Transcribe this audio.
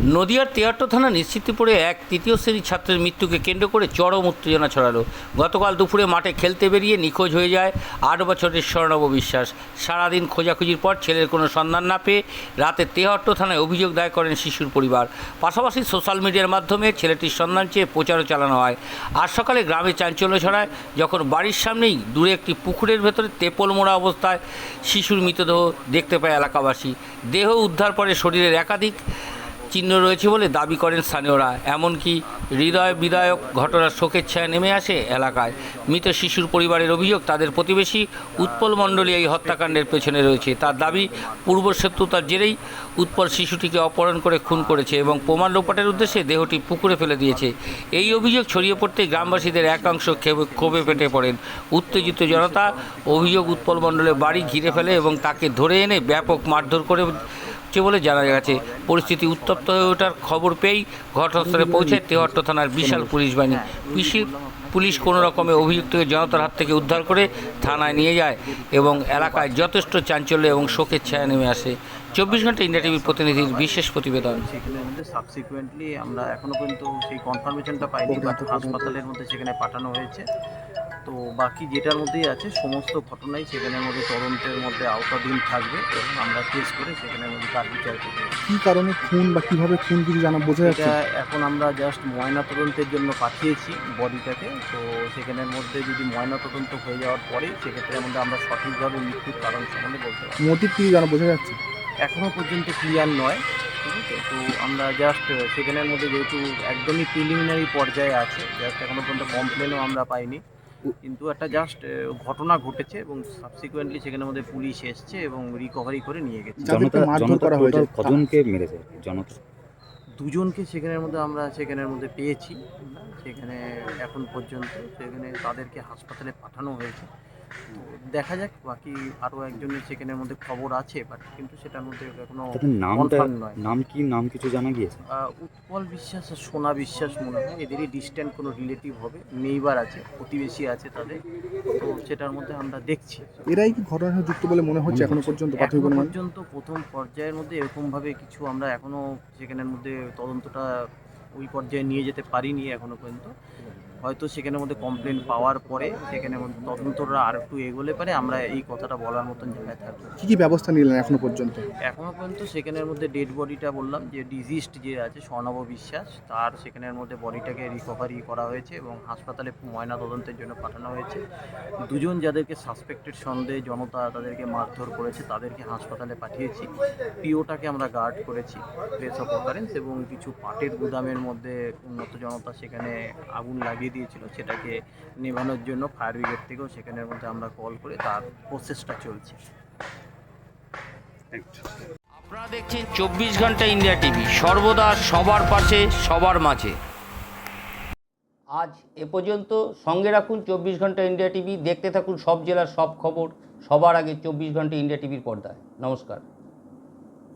নদিয়ার তেয়াট্ট থানা নিশ্চিতপুরে এক তৃতীয় শ্রেণির ছাত্রের মৃত্যুকে কেন্দ্র করে চরম উত্তেজনা ছড়ালো। গতকাল দুপুরে মাঠে খেলতে বেরিয়ে নিখোঁজ হয়ে যায় আট বছরের স্বর্ণব বিশ্বাস। সারাদিন খোঁজাখুঁজির পর ছেলের কোনো সন্ধান না পেয়ে রাতে তেহট্ট থানায় অভিযোগ দায় করেন শিশুর পরিবার। পাশাপাশি সোশ্যাল মিডিয়ার মাধ্যমে ছেলেটির সন্ধান চেয়ে প্রচারও চালানো হয়। আজ সকালে গ্রামে চাঞ্চল্য ছড়ায়, যখন বাড়ির সামনেই দূরে একটি পুকুরের ভেতরে তেপল মোড়া অবস্থায় শিশুর মৃতদেহ দেখতে পায় এলাকাবাসী। দেহ উদ্ধার পরে শরীরের একাধিক চিহ্ন রয়েছে বলে দাবি করেন স্থানীয়রা। এমনকি হৃদয় বিদায়ক ঘটনার শোকের ছায়া নেমে আসে এলাকায়। মৃত শিশুর পরিবারের অভিযোগ, তাদের প্রতিবেশী উৎপল মণ্ডলী এই হত্যাকাণ্ডের পেছনে রয়েছে। তার দাবি, পূর্ব শত্রুতার জেরেই উৎপল শিশুটিকে অপহরণ করে খুন করেছে এবং প্রমাণ লোপাটের উদ্দেশ্যে দেহটি পুকুরে ফেলে দিয়েছে। এই অভিযোগ ছড়িয়ে পড়তে গ্রামবাসীদের একাংশ ক্ষোভে পেটে পড়েন। উত্তেজিত জনতা অভিযোগ উৎপল মণ্ডলের বাড়ি ঘিরে ফেলে এবং তাকে ধরে এনে ব্যাপক মারধর করে হচ্ছে বলে জানা গেছে। পরিস্থিতি উত্তপ্ত হয়ে ওঠার খবর পেয়েই ঘটনাস্থলে পৌঁছে তেহট্ট থানার বিশাল পুলিশ বাহিনী। পিসি- পুলিশ কোনো রকমে অভিযুক্তকে জনতার হাত থেকে উদ্ধার করে থানায় নিয়ে যায় এবং এলাকায় যথেষ্ট চাঞ্চল্য এবং শোকের ছায়া নেমে আসে। চব্বিশ ঘণ্টা ইন্ডিয়া টিভির প্রতিনিধির বিশেষ প্রতিবেদন। সাবসিকুয়েন্টলি আমরা এখনও পর্যন্ত সেই কনফার্মেশনটা পাইনি হাসপাতালের মধ্যে সেখানে পাঠানো হয়েছে। তো বাকি যেটার মধ্যেই আছে সমস্ত ঘটনাই সেখানের মধ্যে তদন্তের মধ্যে আওতাধীন থাকবে এবং আমরা কেস করে সেখানের মধ্যে তার বিচার করব। কী কারণে খুন বা কীভাবে খুন কিছু জানা বোঝা যাচ্ছে এখন আমরা জাস্ট ময়না তদন্তের জন্য পাঠিয়েছি বডিটাকে তো সেখানের মধ্যে যদি ময়না তদন্ত হয়ে যাওয়ার পরে সেক্ষেত্রে মধ্যে আমরা সঠিকভাবে মৃত্যুর কারণ সম্বন্ধে বলতে পারব। মোটিভ কি জানা বোঝা যাচ্ছে এখনও পর্যন্ত ক্লিয়ার নয় তো আমরা জাস্ট সেখানের মধ্যে যেহেতু একদমই প্রিলিমিনারি পর্যায়ে আছে জাস্ট এখনও পর্যন্ত কমপ্লেনও আমরা পাইনি। কিন্তু একটা জাস্ট ঘটনা ঘটেছে এবং সাবসিকুয়েন্টলি সেখানে মধ্যে পুলিশ এসছে এবং রিকভারি করে নিয়ে গেছে। জনতা জনতা করা হয়েছে কজনকে মেরেছে? জনতা দুজনকে সেখানের মধ্যে আমরা সেখানের মধ্যে পেয়েছি। সেখানে এখন পর্যন্ত সেখানে তাদেরকে হাসপাতালে পাঠানো হয়েছে। দেখা যাক বাকি আরও একজনের সেখানের মধ্যে খবর আছে বাট কিন্তু সেটার মধ্যে এখনও তাদের নামটা নয়। নাম কি নাম কিছু জানা গিয়েছে? উৎপল বিশ্বাস আর সোনা বিশ্বাস মনে হয় এদেরই ডিস্ট্যান্ট কোনো রিলেটিভ হবে নেইবার আছে প্রতিবেশী আছে তাদের তো সেটার মধ্যে আমরা দেখছি। এরাই কি ঘটনার যুক্ত বলে মনে হচ্ছে এখনও পর্যন্ত প্রাথমিক অনুমান পর্যন্ত প্রথম পর্যায়ের মধ্যে এরকমভাবে কিছু আমরা এখনও সেখানের মধ্যে তদন্তটা ওই পর্যায়ে নিয়ে যেতে পারিনি এখনও পর্যন্ত। হয়তো সেখানের মধ্যে কমপ্লেন পাওয়ার পরে সেখানের মধ্যে তদন্তটা আর একটু এগোলে পারে আমরা এই কথাটা বলার মতন জায়গায় থাকব। কি কি ব্যবস্থা নিলেন এখনও পর্যন্ত? এখনও পর্যন্ত সেখানের মধ্যে ডেড বডিটা বললাম যে ডিজিজড যে আছে স্বর্ণব বিশ্বাস তার সেখানের মধ্যে বডিটাকে রিকভারি করা হয়েছে এবং হাসপাতালে ময়না তদন্তের জন্য পাঠানো হয়েছে। দুজন যাদেরকে সাসপেক্টেড সন্দেহে জনতা তাদেরকে মারধর করেছে তাদেরকে হাসপাতালে পাঠিয়েছি। পিওটাকে আমরা গার্ড করেছি প্লেস অফ অকারেন্স এবং কিছু পাটের গুদামের মধ্যে উন্নত জনতা সেখানে আগুন লাগিয়ে দিয়েছিল সেটাকে নেভানোর জন্য ফায়ার ব্রিগেড থেকেও সেখানের মধ্যে আমরা কল করে তার প্রসেসটা চলছে। আপনারা দেখছেন চব্বিশ ঘণ্টা ইন্ডিয়া টিভি সর্বদা সবার পাশে সবার মাঝে। আজ এ পর্যন্ত সঙ্গে রাখুন চব্বিশ ঘণ্টা ইন্ডিয়া টিভি দেখতে থাকুন সব জেলার সব খবর সবার আগে চব্বিশ ঘণ্টা ইন্ডিয়া টিভির পর্দায়। নমস্কার।